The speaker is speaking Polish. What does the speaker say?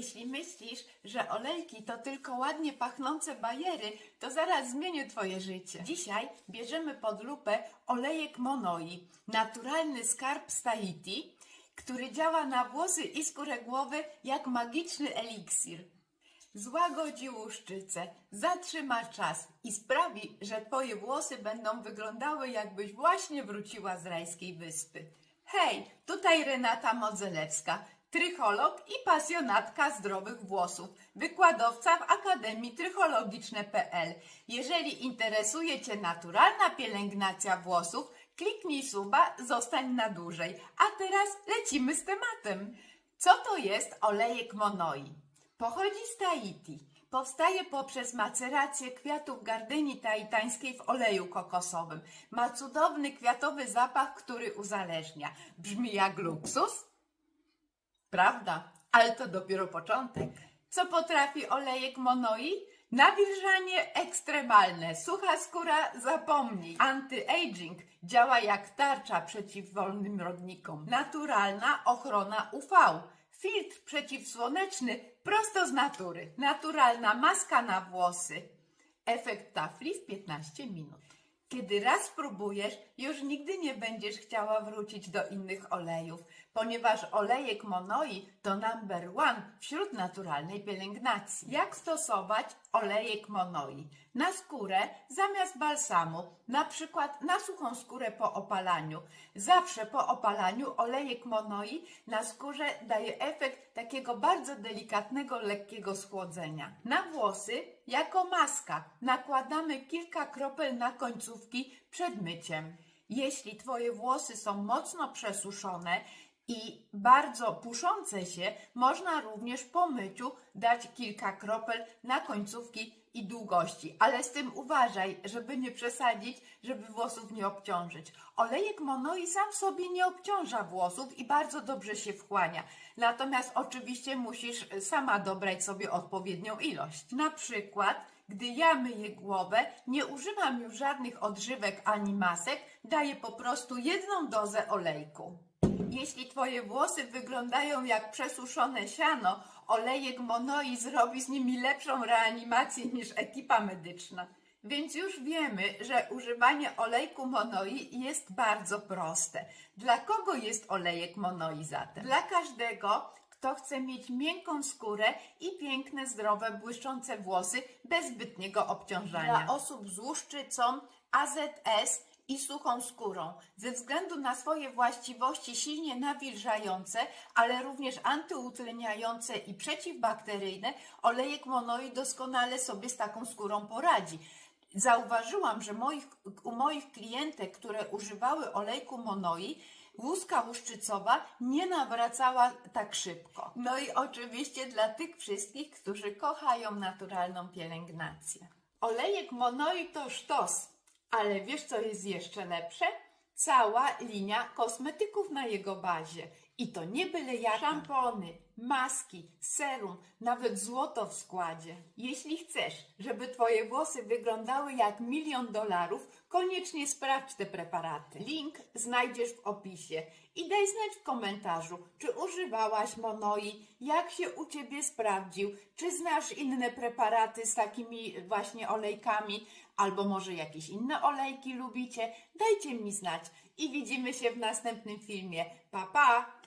Jeśli myślisz, że olejki to tylko ładnie pachnące bajery, to zaraz zmienię Twoje życie. Dzisiaj bierzemy pod lupę olejek Monoi, naturalny skarb z Tahiti, który działa na włosy i skórę głowy jak magiczny eliksir. Złagodzi łuszczycę, zatrzyma czas i sprawi, że Twoje włosy będą wyglądały jakbyś właśnie wróciła z rajskiej wyspy. Hej, tutaj Renata Modzelewska, trycholog i pasjonatka zdrowych włosów, wykładowca w Akademii Trychologiczne.pl. Jeżeli interesuje Cię naturalna pielęgnacja włosów, kliknij suba, zostań na dłużej. A teraz lecimy z tematem. Co to jest olejek monoi? Pochodzi z Tahiti. Powstaje poprzez macerację kwiatów gardynii taitańskiej w oleju kokosowym. Ma cudowny kwiatowy zapach, który uzależnia. Brzmi jak luksus? Prawda, ale to dopiero początek. Co potrafi olejek monoi? Nawilżanie ekstremalne, sucha skóra zapomnij. Anti-aging działa jak tarcza przeciw wolnym rodnikom. Naturalna ochrona UV. Filtr przeciwsłoneczny prosto z natury. Naturalna maska na włosy. Efekt tafli w 15 minut. Kiedy raz spróbujesz, już nigdy nie będziesz chciała wrócić do innych olejów, ponieważ olejek Monoi to number one wśród naturalnej pielęgnacji. Jak stosować olejek Monoi? Na skórę zamiast balsamu, na przykład na suchą skórę po opalaniu. Zawsze po opalaniu olejek Monoi na skórze daje efekt takiego bardzo delikatnego, lekkiego schłodzenia. Na włosy jako maska nakładamy kilka kropel na końcówki przed myciem. Jeśli Twoje włosy są mocno przesuszone i bardzo puszące się, można również po myciu dać kilka kropel na końcówki i długości, ale z tym uważaj, żeby nie przesadzić, żeby włosów nie obciążyć. Olejek monoi sam w sobie nie obciąża włosów i bardzo dobrze się wchłania. Natomiast oczywiście musisz sama dobrać sobie odpowiednią ilość. Na przykład gdy ja myję głowę, nie używam już żadnych odżywek ani masek, daję po prostu jedną dozę olejku. Jeśli Twoje włosy wyglądają jak przesuszone siano, olejek Monoi zrobi z nimi lepszą reanimację niż ekipa medyczna. Więc już wiemy, że używanie olejku Monoi jest bardzo proste. Dla kogo jest olejek Monoi zatem? Dla każdego, kto chce mieć miękką skórę i piękne, zdrowe, błyszczące włosy bez zbytniego obciążania. Dla osób z łuszczycą, AZS i suchą skórą. Ze względu na swoje właściwości silnie nawilżające, ale również antyutleniające i przeciwbakteryjne, olejek monoi doskonale sobie z taką skórą poradzi. Zauważyłam, że moich, u moich klientek, które używały olejku monoi, łuska łuszczycowa nie nawracała tak szybko. No i oczywiście dla tych wszystkich, którzy kochają naturalną pielęgnację. Olejek monoi to sztos, ale wiesz co jest jeszcze lepsze? Cała linia kosmetyków na jego bazie. I to nie byle jak szampony, maski, serum, nawet złoto w składzie. Jeśli chcesz, żeby Twoje włosy wyglądały jak milion dolarów, koniecznie sprawdź te preparaty. Link znajdziesz w opisie i daj znać w komentarzu, czy używałaś Monoi, jak się u Ciebie sprawdził, czy znasz inne preparaty z takimi właśnie olejkami, albo może jakieś inne olejki lubicie. Dajcie mi znać i widzimy się w następnym filmie. Pa, pa!